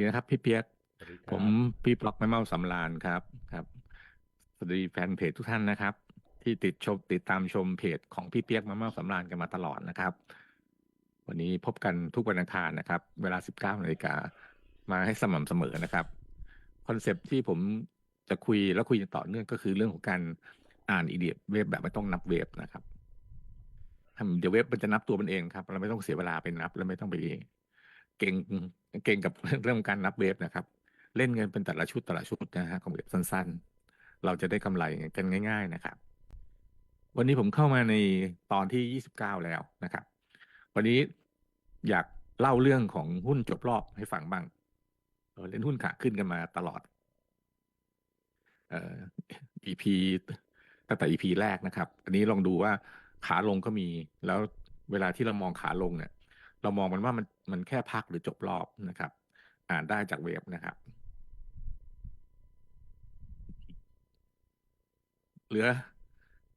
ดีนะครับ พี่เปียกสวัสดีคผรัมบพี่ปล็อกไม่เมาสำราญครับครับ สวัสดีแฟนเพจทุกท่านนะครับ ที่ติดชมติดตามชมเพจของพี่เปียกมาเมาสำราญกันมาตลอดนะครับ วันนี้พบกันทุกวันอังคารนะครับ เวลา 19นาฬิกามาให้สม่ำเสมอนะครับคอนเซปต์ที่ผมจะคุยแล้วคุยต่อเนื่องก็คือเรื่องของการอ่านอีเดียเว็บแบบไม่ต้องนับเว็บนะครับทำเดี๋ยวเว็บมันจะนับตัวมันเองครับ เราไม่ต้องเสียเวลาไปนับ แล้วไม่ต้องไป เก่งเก่งกับเรื่องการนับเว็บนะครับ เล่นเงินเป็นแต่ละชุดแต่ละชุดนะฮะของเว็บสั้นๆ เราจะได้กำไรกันง่าย ๆนะครับ วันนี้ผมเข้ามาในตอนที่ 29 แล้วนะครับ วันนี้อยากเล่าเรื่องของหุ้นจบรอบให้ฟังบ้างเเล่นหุ้นขาขึ้นกันมาตลอดเอ่อ EP ตั้งแต่ EP แรกนะครับ อันนี้ลองดูว่าขาลงก็มี แล้วเวลาที่เรามองขาลงเนี่ย เรามองมันว่ามันมันแค่พักหรือจบรอบนะครับ อ่านได้จากเว็บนะครับ เหลือ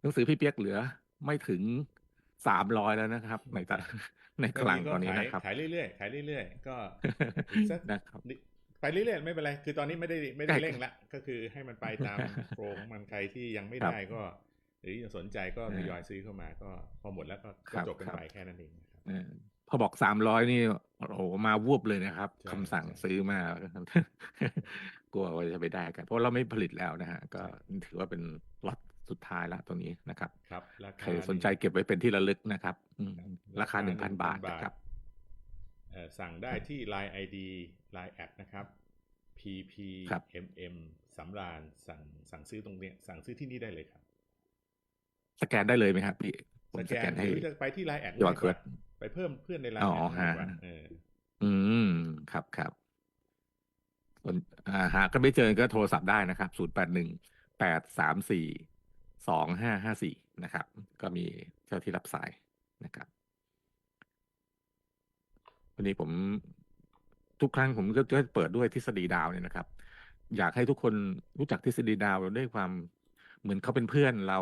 หนังสือพี่เปียกเหลือไม่ถึงสามร้อยแล้วนะครับ ในตะในคลังตอนนี้ขายนะครับขายเรื่อยๆขายเรื่อยๆก็อีกสักนะครับนิไปเรื่อยๆไม่เป็นไร คือตอนนี้ไม่ได้ไม่ได้ใกล้เร่งละ ก็คือให้มันไปตามโปรของมันใครที่ยังไม่ครับได้ก็ หรือยังสนใจก็เอทอยอยซื้อเข้ามาก็พอหมดแล้วก็คก็รับจบกันครับไปแค่นั้นเองนะครับเออ พอบอกสามร้อยนี่โอ้โหมาวูบเลยนะครับใช่คำสั่งใช่ซื้อมา กลัวว่าจะไปได้กัน เพราะเราไม่ผลิตแล้วนะฮะ ก็ถือว่าเป็นล็อตสุดท้ายแล้วตรงนี้นะครับ ครับ ราใคคารสนใจเก็บไว้เป็นที่ระลึกนะครับอืมครับราคาหนึ่งพันบาท1,000นะครับเอ่อสั่งได้ที่ Line ID Line แอดนะครับ PP ครับ MM สำราญสั่งสั่งซื้อตรงเนี้ยสั่งซื้อที่นี่ได้เลยครับ สแกนได้เลยไหมครับพี่ผมสสแกแกนนหให้รือจะไปที่ Line แอดยอดเคิร์ด ไปเพิ่มเพื่อนใน Line อ๋แออดง่ายกว่าฮะเอออืมครับครับส่วนอ่าหากก็ไม่เจอก็โทรศัพท์ได้นะครับศูนย์แปดหนึ่งแปดสามสี่สองห้าห้าสี่นะครับ ก็มีเจ้าที่รับสายนะครับวันนี้ผมทุกครั้งผมก็จะเปิดด้วยทฤษฎีดาวเนี่ยนะครับ อยากให้ทุกคนรู้จักทฤษฎีดาวด้วยความเหมือนเขาเป็นเพื่อนเรา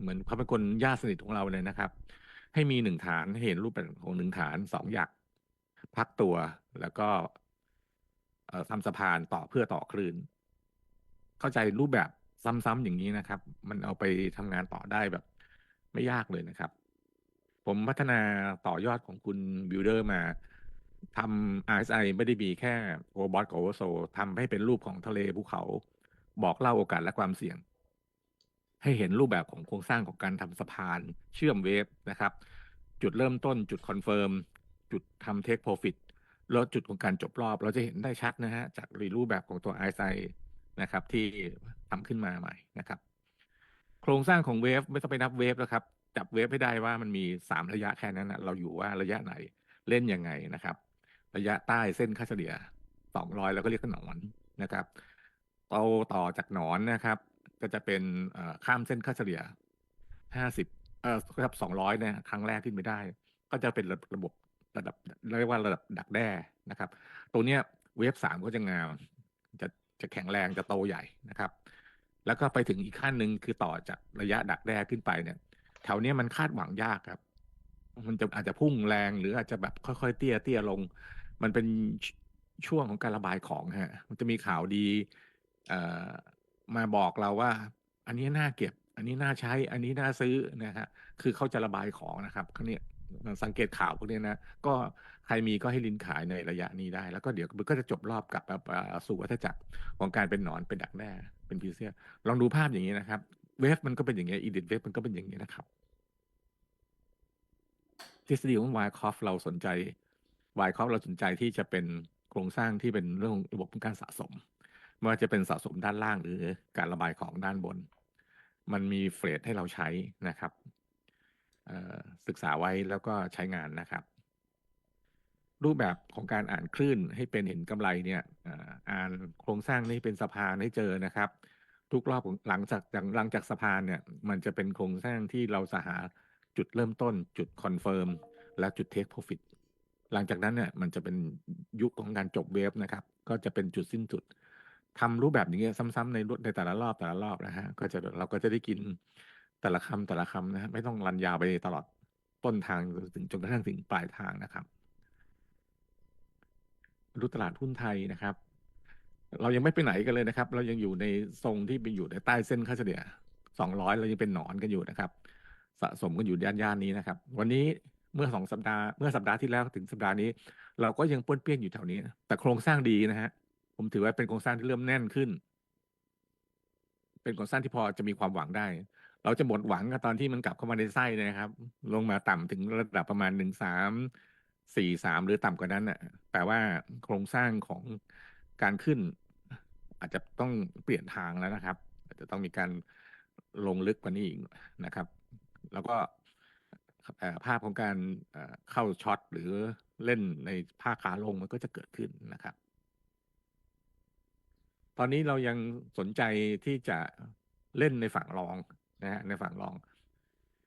เหมือนเขาเป็นคนญาติสนิทของเราเลยนะครับ ให้มีหนึ่งฐานให้เห็นรูปแบบของหนึ่งฐานสองอยากพักตัวแล้วก็ทำสะพานต่อเพื่อต่อคลื่น เข้าใจรูปแบบซ้ำๆอย่างนี้นะครับ มันเอาไปทำงานต่อได้แบบ ไม่ยากเลยนะครับ ผมพัฒนาต่อยอดของคุณบิลเดอร์มาทำ RSI ไม่ได้มีแค่โอบอทกับโอโซทำให้เป็นรูปของทะเลภูเขา บอกเล่าโอกาสและความเสี่ยง ให้เห็นรูปแบบของโครงสร้างของการทำสะพานเชื่อมเวฟนะครับ จุดเริ่มต้นจุดคอนเฟิร์มจุดทำเทคโปรฟิตแล้วจุดของการจบรอบ เราจะเห็นได้ชัดนะฮะจากรูปแบบของตัว RSI นะครับที่ทำขึ้นมาใหม่นะครับ โครงสร้างของเวฟไม่ต้องไปนับเวฟแล้วครับ จับเวฟให้ได้ว่ามันมีสามระยะแค่นั้นนะเราอยู่ว่าระยะไหนเล่นยังไงนะครับ ระยะใต้เส้นค่าเฉลี่ยสองร้อยเราก็เรียกหนอนนะครับโตต่อจากหนอนนะครับ ก็จะเป็นข้ามเส้นค่าเฉลี่ยห้าสิบเอ่อครับสองร้อยเนี่ยครั้งแรกขึ้นไม่ได้ ก็จะเป็นระบบระดับเรียกว่าระดับดักแด้นะครับ ตัวเนี้ยเวฟสามก็จะงามจะจะแข็งแรงจะโตใหญ่นะครับ แล้วก็ไปถึงอีกขั้นหนึ่งคือต่อจากระยะดักแด้ขึ้นไปเนี่ย แถวเนี้ยมันคาดหวังยากครับ มันจะอาจจะพุ่งแรงหรืออาจจะแบบค่อยๆเตี้ยเตี้ยลง มันเป็นชช่วงของการระบายของฮะ มันจะมีข่าวดีเอ่อ มาบอกเราว่า อันนี้น่าเก็บ อันนี้น่าใช้ อันนี้น่าซื้อนะฮะคือเขาจะระบายของนะครับเขาเนี่ยสังเกตข่าวพวกนี้นะ ก็ใครมีก็ให้ลินขายในระยะนี้ได้ แล้วก็เดี๋ยวมันก็จะจบรอบกลับสู่วัฏจักรของการเป็นหนอนเป็นดักแด้เป็นพีเซียลองดูภาพอย่างนี้นะครับ เวฟมันก็เป็นอย่างเงี้ยอีดิทเวฟมันก็เป็นอย่างนี้นะครับทฤษฎีของวายคอฟเราสนใจวายคอฟเราสนใจที่จะเป็นโครงสร้างที่เป็นเรื่องระบบของการสะสม ว่าจะเป็นสะสมด้านล่างหรือการระบายของด้านบน มันมีเฟรดให้เราใช้นะครับศึกษาไว้แล้วก็ใช้งานนะครับ รูปแบบของการอ่านคลื่นให้เป็นเห็นกำไรเนี่ยอ่ออ่านโครงสร้างนี้เป็นสะพานให้เจอนะครับ ทุกรอบหลังจากหลังจากสะพานเนี่ยมันจะเป็นโครงสร้างที่เราจะหาจุดเริ่มต้น จุดคอนเฟิร์มและจุดเทคโปรฟิตหลังจากนั้นเนี่ยมันจะเป็นยุคของการจบเวฟนะครับ ก็จะเป็นจุดสิ้นสุด ทำรูปแบบอย่างเงี้ยซ้ำๆในในแต่ละรอบแต่ละรอบนะฮะ ก็จะเราก็จะได้กินแต่ละคำแต่ละคำนะฮะไม่ต้องรันยาวไปตลอดต้นทางถึงจนกระทั่งถึงปลายทางนะครับดูตลาดหุ้นไทยนะครับ เรายังไม่ไปไหนกันเลยนะครับ เรายังอยู่ในทรงที่ไปอยู่ในใต้เส้นค่าเฉลี่ย200เรายังเป็นหนอนกันอยู่นะครับ สะสมกันอยู่ย่านๆนี้นะครับ วันนี้เมื่อสองสัปดาห์เมื่อสัปดาห์ที่แล้วถึงสัปดาห์นี้ เราก็ยังป้วนเปี้ยนอยู่แถวนี้ แต่โครงสร้างดีนะฮะ ผมถือว่าเป็นโครงสร้างที่เริ่มแน่นขึ้น เป็นโครงสร้างที่พอจะมีความหวังได้ เราจะหมดหวังกับตอนที่มันกลับเข้ามาในไส้นะครับ ลงมาต่ำถึงระดับประมาณหนึ่งสามสี่สามหรือต่ำกว่านั้นน่ะแปลว่าโครงสร้างของการขึ้น อาจจะต้องเปลี่ยนทางแล้วนะครับ อาจจะต้องมีการลงลึกกว่านี้อีกนะครับ แล้วก็ภาพของการเอ่อเข้าช็อตหรือเล่นในภาคขาลงมันก็จะเกิดขึ้นนะครับ ตอนนี้เรายังสนใจที่จะเล่นในฝั่งรองนะฮะในฝั่งรอง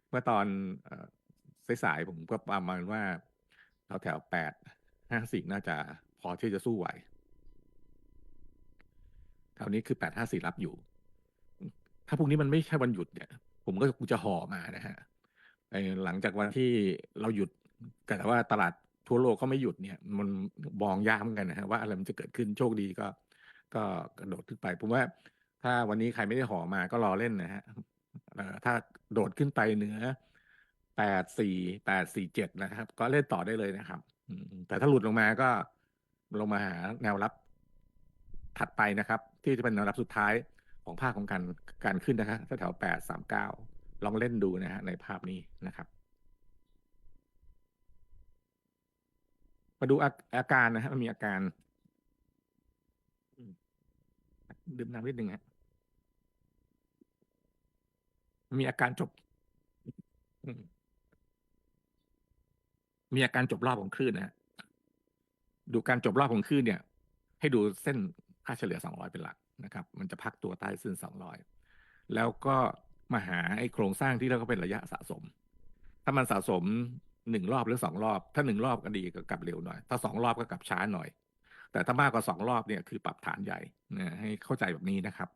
เมื่อตอนอสายๆผมก็ประมาณว่าแถวแถวแปดห้าสี่น่าจะพอที่จะสู้ไหวแถวนี้คือแปดห้าสี่รับอยู่ ถ้าพรุ่งนี้มันไม่ใช่วันหยุดเนี่ย ผมก็คงจะห่อมานะฮะหลังจากวันที่เราหยุดแต่ว่าตลาดทั่วโลกก็ไม่หยุดเนี่ย มันมองยากเหมือนกันนะฮะว่าอะไรมันจะเกิดขึ้นโชคดีก็ ก็กระโดดขึ้นไปผมว่า ถ้าวันนี้ใครไม่ได้ห่อมาก็รอเล่นนะฮะถ้าโดดขึ้นไปเหนือแปดสี่แปดสี่เจ็ดนะครับ ก็เล่นต่อได้เลยนะครับแต่ถ้าหลุดลงมาก็ลงมาหาแนวรับถัดไปนะครับ ที่จะเป็นแนวรับสุดท้ายของภาคของการการขึ้นนะครับแถวแปดสามเก้าลองเล่นดูนะฮะในภาพนี้นะครับ มาดูอาอาการนะฮะมันมีอาการ ดื่มน้ำนิดนึงฮะมีอาการจบ มีอาการจบรอบของคลื่นนะฮะดูการจบรอบของคลื่นเนี่ย ให้ดูเส้นค่าเฉลี่ย 200 เป็นหลักนะครับ มันจะพักตัวใต้เส้น 200 แล้วก็มาหาไอ้โครงสร้างที่เราก็เป็นระยะสะสม ถ้ามันสะสมหนึ่งรอบหรือสองรอบ ถ้าหนึ่งรอบก็ดีก็กลับเร็วหน่อย ถ้าสองรอบก็กลับช้าหน่อย แต่ถ้ามากกว่าสองรอบเนี่ยคือปรับฐานใหญ่นะให้เข้าใจแบบนี้นะครับ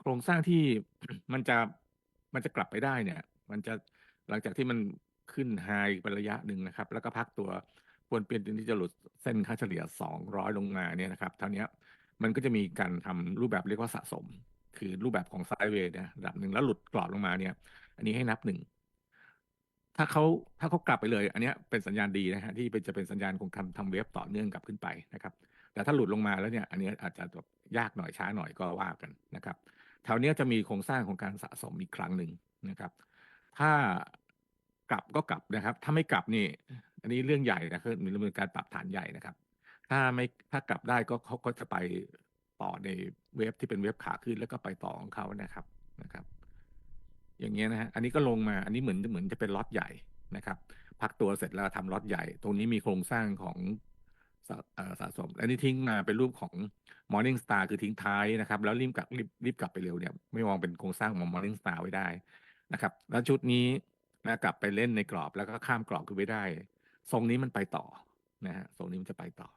โครงสร้างที่มันจะมันจะกลับไปได้เนี่ย มันจะหลังจากที่มันขึ้นไฮเป็นระยะหนึ่งนะครับ แล้วก็พักตัวปวนเปลี่ยนที่จะหลุดเส้นค่าเฉลี่ย 200 ลงมาเนี่ยนะครับเท่านี้มันก็จะมีการทำรูปแบบเรียกว่าสะสม คือรูปแบบของไซด์เวย์นี่ยระดับหนึ่งแล้วหลุดกรอบลงมาเนี่ย อันนี้ให้นับหนึ่ง ถ้าเขาถ้าเขากลับไปเลย อันนี้เป็นสัญญาณดีนะฮะที่เป็นจะเป็นสัญญาณของทำทำเวฟต่อเนื่องกลับขึ้นไปนะครับ แต่ถ้าหลุดลงมาแล้วเนี่ย อันนี้อาจจะยากหน่อยช้าหน่อยก็ว่ากันนะครับแถวเนี้ยจะมีโครงสร้างของการสะสมอีกครั้งหนึ่งนะครับ ถ้ากลับก็กลับนะครับ ถ้าไม่กลับนี่ อันนี้เรื่องใหญ่นะคือมีเรื่องการปรับฐานใหญ่นะครับ ถ้าไม่ถ้ากลับได้ก็เขาก็จะไปต่อในเว็บที่เป็นเว็บขาขึ้นแล้วก็ไปต่อของเขานะครับนะครับ อย่างเงี้ยนะฮะอันนี้ก็ลงมาอันนี้เหมือนเหมือนจะเป็นล็อตใหญ่นะครับ พักตัวเสร็จแล้วทำล็อตใหญ่ ตรงนี้มีโครงสร้างของสะเอ่อสะสม อันนี้ทิ้งมาเป็นรูปของ Morning Star คือทิ้งท้ายนะครับ แล้วรีบกลับรีบรีบกลับไปเร็วเนี่ยไม่มองเป็นโครงสร้างของ Morning Star ไว้ได้นะครับ แล้วชุดนี้นะกลับไปเล่นในกรอบแล้วก็ข้ามกรอบขึ้นไปได้ ทรงนี้มันไปต่อนะฮะทรงนี้มันจะไปต่อ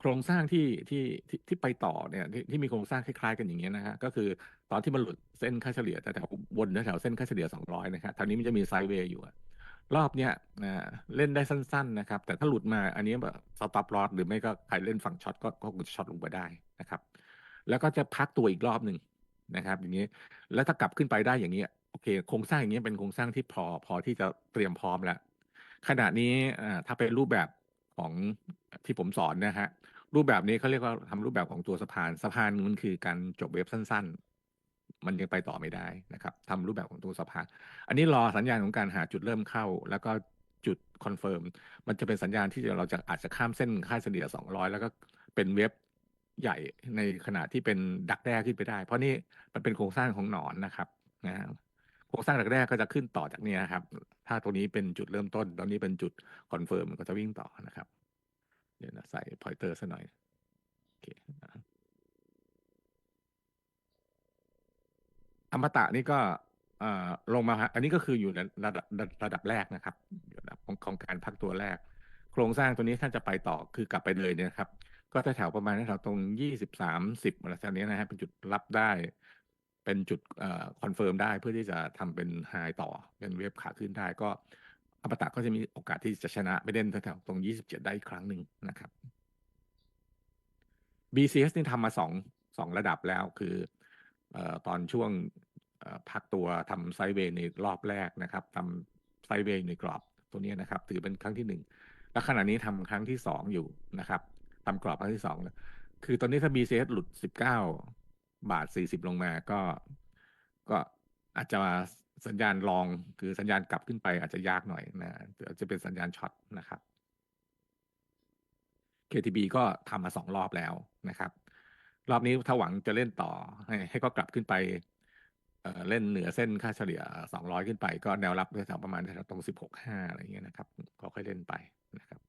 โครงสร้างที่ที่ที่ที่ไปต่อเนี่ยที่ที่มีโครงสร้างคล้ายๆกันอย่างเงี้ยนะฮะก็คือตอนที่มันหลุดเส้นค่าเฉลี่ยแต่แถวบนแถวเส้นค่าเฉลี่ย 200นะครับทางนี้มันจะมีไซด์เวย์อยู่อะรอบเนี้ยเล่นได้สั้น ๆ นะครับ แต่ถ้าหลุดมาอันนี้แบบสต็อปลอสหรือไม่ก็ใครเล่นฝั่งช็อตก็ก็คงจะช็อตลงไปได้นะครับ แล้วก็จะพักตัวอีกรอบหนึ่งนะครับ อย่างนี้ แล้วถ้ากลับขึ้นไปได้อย่างนี้โอเค โครงสร้างอย่างนี้เป็นโครงสร้างที่พอพอที่จะเตรียมพร้อมแล้วขณะนี้ถ้าเป็นรูปแบบ ของที่ผมสอนนะฮะรูปแบบนี้เขาเรียกว่าทำรูปแบบของตัวสะพานสะพานมันคือการจบเว็บสั้น ๆ มันยังไปต่อไม่ได้นะครับทำรูปแบบของตัวสะพาน อันนี้รอสัญญาณของการหาจุดเริ่มเข้า แล้วก็จุดคอนเฟิร์มมันจะเป็นสัญญาณที่เราจะอาจจะข้ามเส้นค่าเฉลี่ย200 แล้วก็เป็นเว็บใหญ่ในขณะที่เป็นดักแด้ขึ้นไปได้ เพราะนี่มันเป็นโครงสร้างของหนอนนะครับนะ โครงสร้างดักแด้ก็จะขึ้นต่อจากนี้ยครับ ถ้าตัวนี้เป็นจุดเริ่มต้น ตอนนี้เป็นจุดคอนเฟิร์มมันก็จะวิ่งต่อนะครับ เดี๋ยวนะใส่พอยเตอร์ซะหน่อยโอเคนะอมตะนี่ก็อลงมา อันนี้ก็คืออยู่ในระดับระดับแรกนะครับอยู่ระดับของของการพักตัวแรก โครงสร้างตัวนี้ถ้าจะไปต่อคือกลับไปเลยเนี่ยนะครับ ก็แถวๆประมาณแถวตรงยี่สิบสามสิบอะไรแถวนี้นะฮะเป็นจุดรับได้ เป็นจุดคอนเฟิร์มได้เพื่อที่จะทำเป็นไฮต่อเป็นเว็บขาขึ้นได้ก็ออมตะก็จะมีโอกาสที่จะชนะไปเล่นแถวๆตรง 27 ได้อีกครั้งหนึ่งนะครับ BCS นี่ทำมาสองสองระดับแล้วคืออตอนช่วงพักตัวทำไซเวย์ในรอบแรกนะครับทำไซเวย์ในกรอบตัวนี้นะครับ ถือเป็นครั้งที่หนึ่งและขณะนี้ทำครั้งที่สองอยู่นะครับทำกรอบครั้งที่สองแล้วคือตอนนี้ถ้า BCS หลุด 19 บาท40ลงมาก็ก็อาจจะสัญญาณรองคือสัญญาณกลับขึ้นไปอาจจะยากหน่อยนะอาจจะเป็นสัญญาณช็อตนะครับ KTB ก็ทำมาสองรอบแล้วนะครับ รอบนี้ถ้าหวังจะเล่นต่อให้ให้ก็กลับขึ้นไปเเล่นเหนือเส้นค่าเฉลี่ย 200 ขึ้นไป ก็แนวรับแถวประมาณแถวตรง 16.5 อะไรอย่างเงี้ยนะครับ ก็ค่อยเล่นไปนะครับ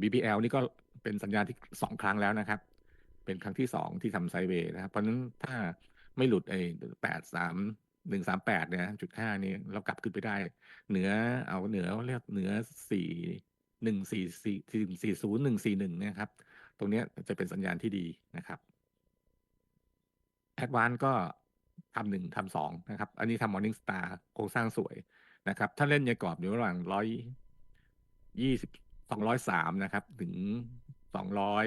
BBL นี่ก็เป็นสัญญาณที่สองครั้งแล้วนะครับ เป็นครั้งที่สองที่ทำไซเวย์นะครับ เพราะนั้นถ้าไม่หลุดไอ้แปดสามหนึ่งสามแปดเนี่ยจุดห้านี่เรากลับขึ้นไปได้ เหนือเอาเหนือเรียกเหนือสี่หนึ่งสี่สี่สี่ศูนย์หนึ่งสี่หนึ่งนะครับ ตรงนี้จะเป็นสัญญาณที่ดีนะครับแอดวานก็ทำหนึ่งทำสองนะครับ อันนี้ทำมอร์นิ่งสตาร์โครงสร้างสวยนะครับ ถ้าเล่นในกรอบอยู่ระหว่างร้อยยี่สิบสองร้อยสามนะครับ ถึง สองร้อย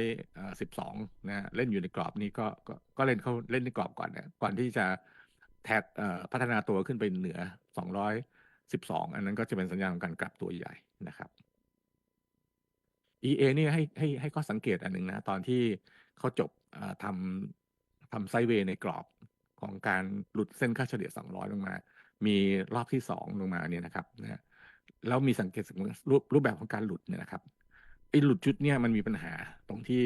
สิบสองนะเล่นอยู่ในกรอบนี้ก็ก็ก็เล่นเขาเล่นในกรอบก่อนนะก่อนที่จะแท็กเอ่อพัฒนาตัวขึ้นไปเหนือสองร้อยสิบสองอันนั้นก็จะเป็นสัญญาณของการกลับตัวใหญ่นะครับ EA นี่ให้ให้ให้ข้อสังเกตอันหนึ่งนะตอนที่เขาจบเอ่อทำทำไซด์เวย์ในกรอบของการหลุดเส้นค่าเฉลี่ย 200 ลงมา มีรอบที่ 2 ลงมาเนี่ยนะครับนะแล้วมีสังเกตสังรูปรูปแบบของการหลุดเนี่ยนะครับ อ้หลุดชุดเนี่ยมันมีปัญหาตรงที่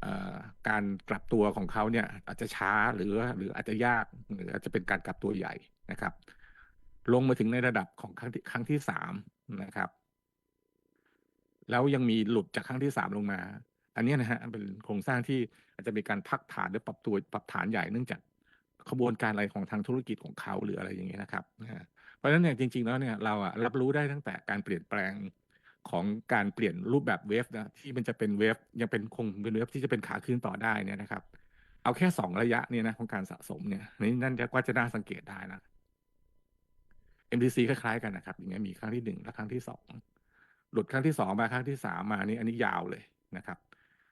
เอ่อการกลับตัวของเขาเนี่ย อาจจะช้าหรือหรืออาจจะยากหรืออาจจะเป็นการกลับตัวใหญ่นะครับ ลงมาถึงในระดับของครั้งที่ครั้งที่สามนะครับ แล้วยังมีหลุดจากครั้งที่สามลงมา อันนี้นะฮะเป็นโครงสร้างที่อาจจะมีการพักฐานหรือปรับตัวปรับฐานใหญ่เนื่องจากขบวนการอะไรของทางธุรกิจของเขาหรืออะไรอย่างเงี้ยนะครับเพราะฉะนั้นเนี่ยจริง ๆ แล้วเนี่ยเราอะรับรู้ได้ตั้งแต่การเปลี่ยนแปลง ของการเปลี่ยนรูปแบบเวฟนะที่มันจะเป็นเวฟยังเป็นคงเป็นเวฟที่จะเป็นขาขึ้นต่อได้เนี่ยนะครับ เอาแค่สองระยะเนี่ยนะของการสะสมเนี่ยนี่นั่นจะว่าจะน่าสังเกตได้นะ MTC คล้ายๆกันนะครับ อย่างเงี้ยมีครั้งที่หนึ่งและครั้งที่สองหลุดครั้งที่สองมาครั้งที่สามมานี่อันนี้ยาวเลยนะครับ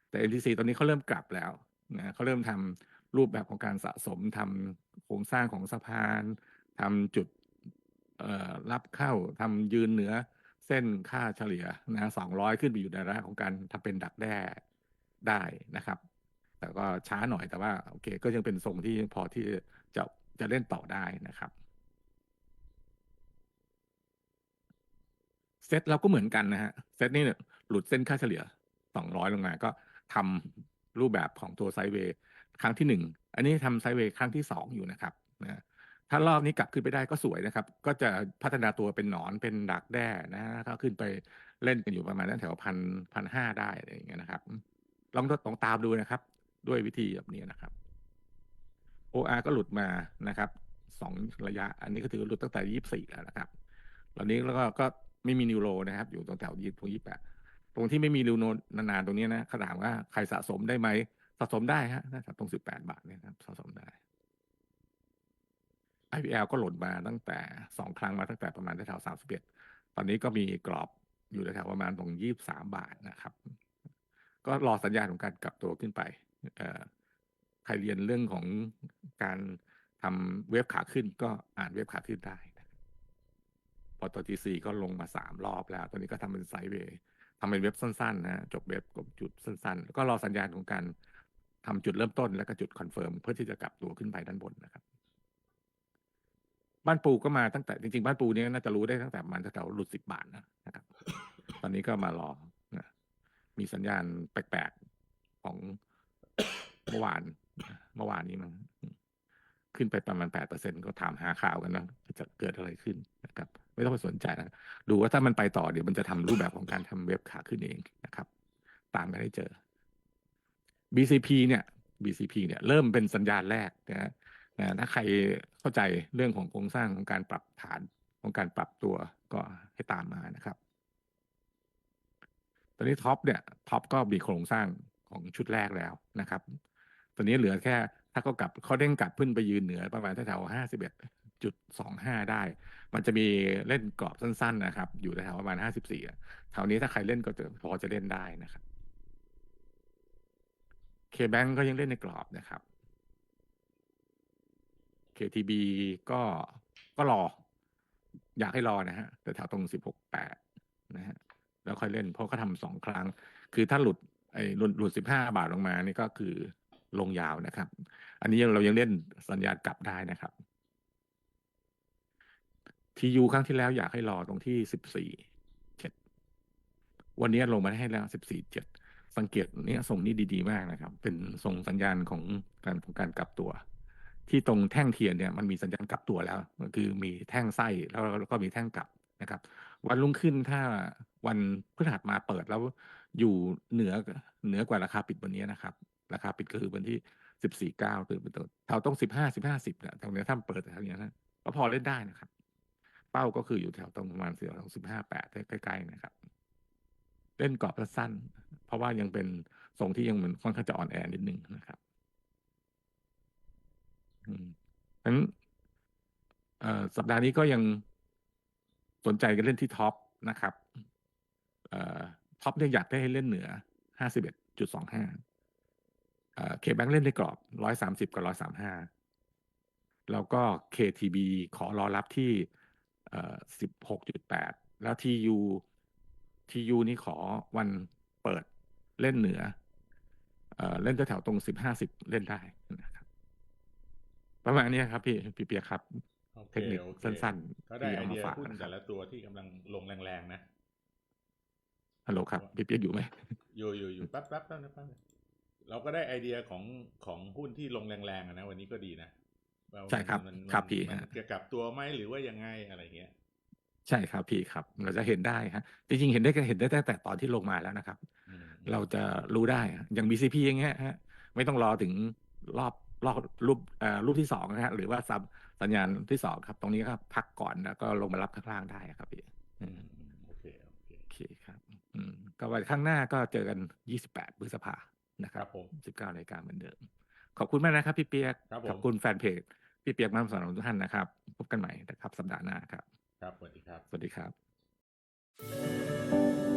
แต่ MTC ตอนนี้เขาเริ่มกลับแล้วนะเขาเริ่มทำรูปแบบของการสะสมทำโครงสร้างของสะพานทำจุดรับเข้าทำยืนเหนือ เส้นค่าเฉลี่ยนะสองร้อยขึ้นไปอยู่ในระดับของการทำเป็นดักแด้ได้นะครับ แต่ก็ช้าหน่อยแต่ว่าโอเค ก็ยังเป็นทรงที่พอที่จะจะเล่นต่อได้นะครับเซตเราก็เหมือนกันนะฮะเซตนี่เนี่ยหลุดเส้นค่าเฉลี่ย200ลงมาก็ทำรูปแบบของตัวไซเวย์ครั้งที่หนึ่งอันนี้ทำไซเวย์ครั้งที่สองอยู่นะครับนะ ถ้ารอบนี้กลับขึ้นไปได้ก็สวยนะครับ ก็จะพัฒนาตัวเป็นหนอนเป็นดักแด้นะถ้าขึ้นไปเล่นกันอยู่ประมาณนั้นแถวพันพันห้าได้อะไรอย่างเงี้ยนะครับ ลองลองตามดูนะครับ ด้วยวิธีแบบนี้นะครับ OR ก็หลุดมานะครับสองระยะ อันนี้ก็ถือหลุดตั้งแต่ยี่สิบสี่แล้วนะครับตอนนี้แล้วก็ก็ไม่มีนิวโรนะครับ อยู่ตรงแถวยี่ตรงยี่แปดตรงที่ไม่มีนิวโรนานๆตรงนี้นะเขาถามว่าใครสะสมได้ไหมสะสมได้ฮะน่าจะตรงสิบแปดบาทเนี่ยนะครับสะสมได้ IPL ก็หล่นมาตั้งแต่สองครั้งมาตั้งแต่ประมาณแถวสามสิบเอ็ดตอนนี้ก็มีกรอบอยู่แถวประมาณตรงยี่สามบาทนะครับ ก็รอสัญญาณของการกลับตัวขึ้นไปใครเรียนเรื่องของการทำเว็บขาขึ้นก็อ่านเว็บขาขึ้นได้พอตัวทีซีก็ลงมาสามรอบแล้ว ตอนนี้ก็ทำเป็นไซด์เวย์ทำเป็นเว็บสั้นๆนะจบเว็บกับจุดสั้นๆ แล้วก็รอสัญญาณของการทำจุดเริ่มต้นแล้วก็จุดคอนเฟิร์มเพื่อที่จะกลับตัวขึ้นไปด้านบนนะครับ บ้านปูก็มาตั้งแต่จริงๆ บ้านปูเนี่ยน่าจะรู้ได้ตั้งแต่มันแถวหลุดสิบบาทนะนะครับ ตอนนี้ก็มารอนะมีสัญญาณแปลกๆของเมื่อวานเมื่อวานนี้มันขึ้นไปประมาณแปดเปอร์เซ็นก็ถามหาข่าวกันนะจะเกิดอะไรขึ้นนะครับ ไม่ต้องไปสนใจนะดูว่าถ้ามันไปต่อเดี๋ยวมันจะทำรูปแบบของการทำเว็บขาขึ้นเองนะครับ ตามกันให้เจอ BCP เนี่ย BCP เนี่ย เริ่มเป็นสัญญาณแรกนะฮะ นะถ้าใครเข้าใจเรื่องของโครงสร้างของการปรับฐานของการปรับตัวก็ให้ตามมานะครับ ตอนนี้ท็อปเนี่ยท็อปก็มีโครงสร้างของชุดแรกแล้วนะครับ ตอนนี้เหลือแค่ถ้าเขากลับเขาเด้งกลับขึ้นไปยืนเหนือประมาณแถวห้าสิบเอ็ดจุดสองห้าได้ มันจะมีเล่นกรอบสั้น ๆ นะครับ อยู่แถวประมาณห้าสิบสี่แถวนี้ถ้าใครเล่นก็จะพอจะเล่นได้นะครับ K-Bank ก็ยังเล่นในกรอบนะครับ KTB ก็ก็รอ อยากให้รอนะฮะ แต่แถวตรงสิบหกแปดนะฮะ แล้วค่อยเล่นเพราะเขาทำสองครั้ง คือถ้าหลุดไอ้หลุดหลุดสิบห้าบาทลงมานี่ก็คือลงยาวนะครับ อันนี้ยังเรายังเล่นสัญญาณกลับได้นะครับทียูครั้งที่แล้วอยากให้รอตรงที่สิบสี่เจ็ดวันนี้ลงมาให้แล้วสิบสี่เจ็ดสังเกตเนี่ยส่งนี่ดี ๆ มากนะครับ เป็นส่งสัญญาณของการของการกลับตัว ที่ตรงแท่งเทียนเนี่ยมันมีสัญญาณกลับตัวแล้วก็คือมีแท่งไส้แล้วแล้วก็มีแท่งกลับนะครับ วันรุ่งขึ้นถ้าวันพฤหัสมาเปิดแล้วอยู่เหนือเหนือกว่าราคาปิดวันนี้นะครับ ราคาปิดก็คือวันที่สิบสี่เก้าคือเป็นต้นแถวต้องสิบห้าสิบห้าสิบเนี่ยตรงนี้ถ้าเปิดแถวนี้นะก็พอเล่นได้นะครับ เป้าก็คืออยู่แถวตรงประมาณสี่ตรงสิบห้าแปดใกล้ๆนะครับ เล่นกรอบสั้น เพราะว่ายังเป็นทรงที่ยังเหมือนค่อนข้างจะอ่อนแอนิดนึงนะครับ อืมงั้นเอ่อสัปดาห์นี้ก็ยังสนใจกันเล่นที่ท็อปนะครับ เอ่อท็อปเนี่ยอยากได้ให้เล่นเหนือห้าสิบเอ็ดจุดสองห้าเอ่อเคแบงเล่นในกรอบร้อยสามสิบกับร้อยสามห้าแล้วก็ KTB ขอรอรับที่เอ่อสิบหกจุดแปดแล้ว TU TU นี่ขอวันเปิดเล่นเหนือ เอ่อเล่นแถวๆตรงสิบห้าสิบเล่นได้ ประมาณนี้ครับพี่พี่เปียกครับโอเคเทคนิคโอเคสั้นๆก็ได้ที่ไอเอามาเดียฝากหุ้นนะคแต่รับละตัวที่กำลังลงแรงๆนะฮัลโหลครับพี่เปียกอยู่ไหมอยู่อยู่อยู่แป๊บแป๊บแป๊บนะแป๊บนึงเราก็ได้ไอเดียของของหุ้นที่ลงแรงๆอะนะวันนี้ก็ดีนะว่าใช่ครับมันมันครับพี่มันฮะจะกลับตัวไหมหรือว่ายังไงอะไรเงี้ย ใช่ครับพี่ครับ เราจะเห็นได้ฮะจริงๆเห็นได้ก็เห็นได้ตั้งแต่ตอนที่ลงมาแล้วนะครับอืมเราจะรู้ได้อะอย่าง BCP อย่างเงี้ยฮะ ไม่ต้องรอถึงรอบ รอบรูปเอ่อรูปที่สองนะฮะหรือว่าซับสัญญาณที่สองครับ ตรงนี้ก็พักก่อนแล้วก็ลงมารับข้างล่างได้ครับพี่อืมอืมโอเคโอเคโอเคครับอืมก็วันข้างหน้าก็เจอกัน 28พฤษภานะคครัรับบผม19นาฬิกาเหมือนเดิม ขอบคุณมากนะครับ พี่เปียกครับผมขอบคุณแฟนเพจพี่เปียกมากสำหรับทุกท่านนะครับ พบกันใหม่นะครับ สัปดาห์หน้าครับ ครับสวัสดีครับ สวัสดีครับ